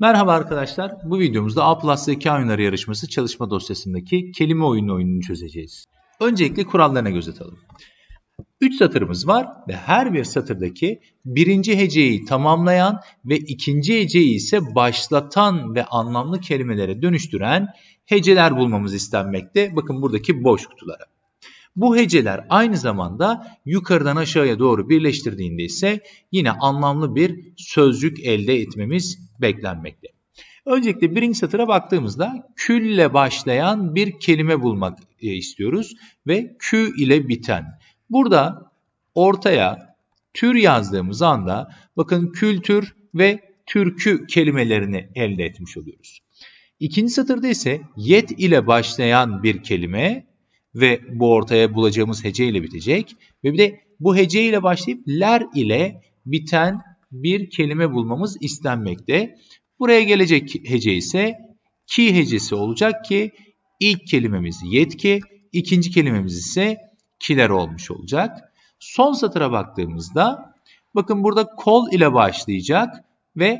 Merhaba arkadaşlar. Bu videomuzda A Plus Zeka Oyunları Yarışması çalışma dosyasındaki kelime oyunu oyununu çözeceğiz. Öncelikle kurallarına göz atalım. 3 satırımız var ve her bir satırdaki birinci heceyi tamamlayan ve ikinci heceyi ise başlatan ve anlamlı kelimelere dönüştüren heceler bulmamız istenmekte. Bakın buradaki boş kutulara. Bu heceler aynı zamanda yukarıdan aşağıya doğru birleştirdiğinde ise yine anlamlı bir sözcük elde etmemiz beklenmekte. Öncelikle birinci satıra baktığımızda külle başlayan bir kelime bulmak e, istiyoruz ve kü ile biten. Burada ortaya tür yazdığımız anda bakın kültür ve türkü kelimelerini elde etmiş oluyoruz. İkinci satırda ise yet ile başlayan bir kelime ve bu ortaya bulacağımız hece ile bitecek. Ve bir de bu hece ile başlayıp ler ile biten bir kelime bulmamız istenmekte. Buraya gelecek hece ise ki hecesi olacak ki ilk kelimemiz yetki, ikinci kelimemiz ise kiler olmuş olacak. Son satıra baktığımızda bakın burada kol ile başlayacak ve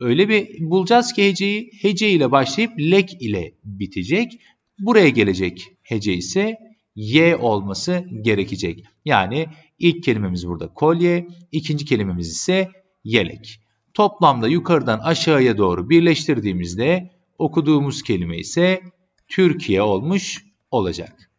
öyle bir bulacağız ki heceyi hece ile başlayıp lek ile bitecek. Buraya gelecek hece ise y olması gerekecek. Yani ilk kelimemiz burada kolye, ikinci kelimemiz ise yelek. Toplamda yukarıdan aşağıya doğru birleştirdiğimizde okuduğumuz kelime ise Türkiye olmuş olacak.